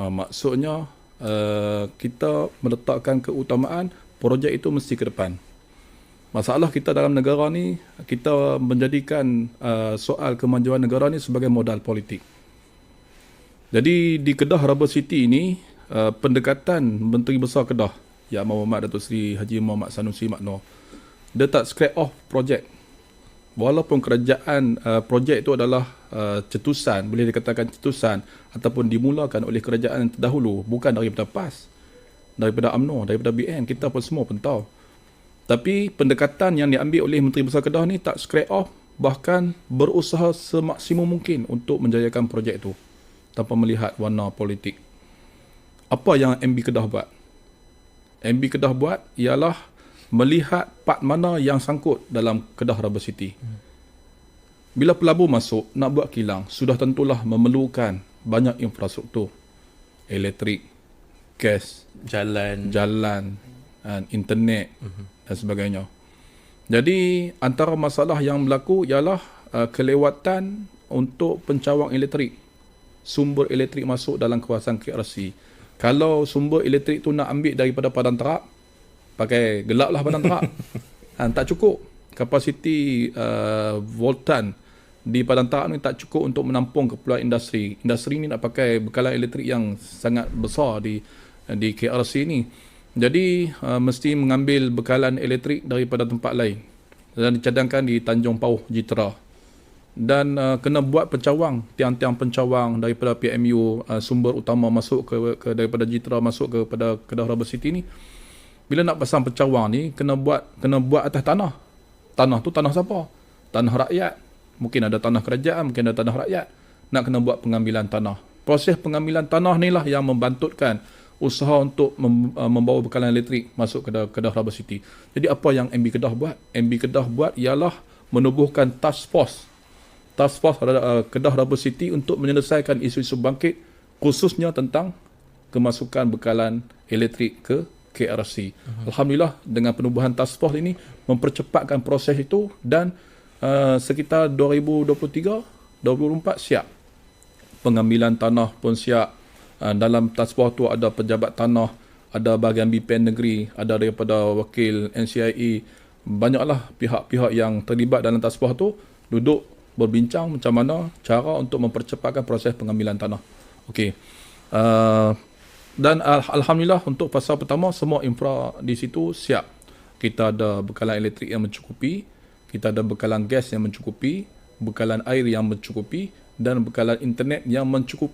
Uh, maksudnya uh, kita meletakkan keutamaan projek itu mesti ke depan. Masalah kita dalam negara ni kita menjadikan uh, soal kemajuan negara ni sebagai modal politik. Jadi di Kedah Rubber City ini uh, pendekatan Menteri Besar Kedah Yang Muhammad Datuk Seri Haji Muhammad Sanusi Makno dia tak scrap off projek. Walaupun kerajaan uh, projek itu adalah uh, cetusan, boleh dikatakan cetusan ataupun dimulakan oleh kerajaan terdahulu bukan daripada PAS, daripada UMNO, daripada BN, kita pun semua pun tahu. Tapi pendekatan yang diambil oleh Menteri Besar Kedah ni tak scrap off bahkan berusaha semaksimum mungkin untuk menjayakan projek itu tanpa melihat warna politik. Apa yang MB Kedah buat? MB Kedah buat ialah melihat part mana yang sangkut dalam Kedah Rubber City. Bila pelabur masuk nak buat kilang, sudah tentulah memerlukan banyak infrastruktur. Elektrik, gas, jalan, jalan, dan internet. Uh-huh dan sebagainya. Jadi antara masalah yang berlaku ialah uh, kelewatan untuk pencawang elektrik. Sumber elektrik masuk dalam kawasan KRC. Kalau sumber elektrik tu nak ambil daripada padang terap, pakai gelaplah padang terap. ha, tak cukup. Kapasiti uh, voltan di padang terap ni tak cukup untuk menampung keperluan industri. Industri ni nak pakai bekalan elektrik yang sangat besar di di KRC ni. Jadi uh, mesti mengambil bekalan elektrik daripada tempat lain dan dicadangkan di Tanjung Pauh Jitra. Dan uh, kena buat pencawang, tiang-tiang pencawang daripada PMU uh, sumber utama masuk ke, ke daripada Jitra masuk ke pada Kedah Rubber City ni. Bila nak pasang pencawang ni kena buat kena buat atas tanah. Tanah tu tanah siapa? Tanah rakyat. Mungkin ada tanah kerajaan, mungkin ada tanah rakyat. Nak kena buat pengambilan tanah. Proses pengambilan tanah ni lah yang membantutkan usaha untuk mem, uh, membawa bekalan elektrik masuk ke Kedah Rubber City. Jadi apa yang MB Kedah buat? MB Kedah buat ialah menubuhkan task force. Task force uh, Kedah Rubber City untuk menyelesaikan isu-isu bangkit khususnya tentang kemasukan bekalan elektrik ke KRC. Uh-huh. Alhamdulillah dengan penubuhan task force ini mempercepatkan proses itu dan uh, sekitar 2023 2024 siap. Pengambilan tanah pun siap, Ah, dalam tasbah tu ada pejabat tanah, ada bahagian BPN negeri, ada daripada wakil NCIE, banyaklah pihak-pihak yang terlibat dalam tasbah tu duduk berbincang macam mana cara untuk mempercepatkan proses pengambilan tanah. Okey. Uh, dan al- alhamdulillah untuk fasa pertama semua infra di situ siap. Kita ada bekalan elektrik yang mencukupi, kita ada bekalan gas yang mencukupi, bekalan air yang mencukupi dan bekalan internet yang mencukupi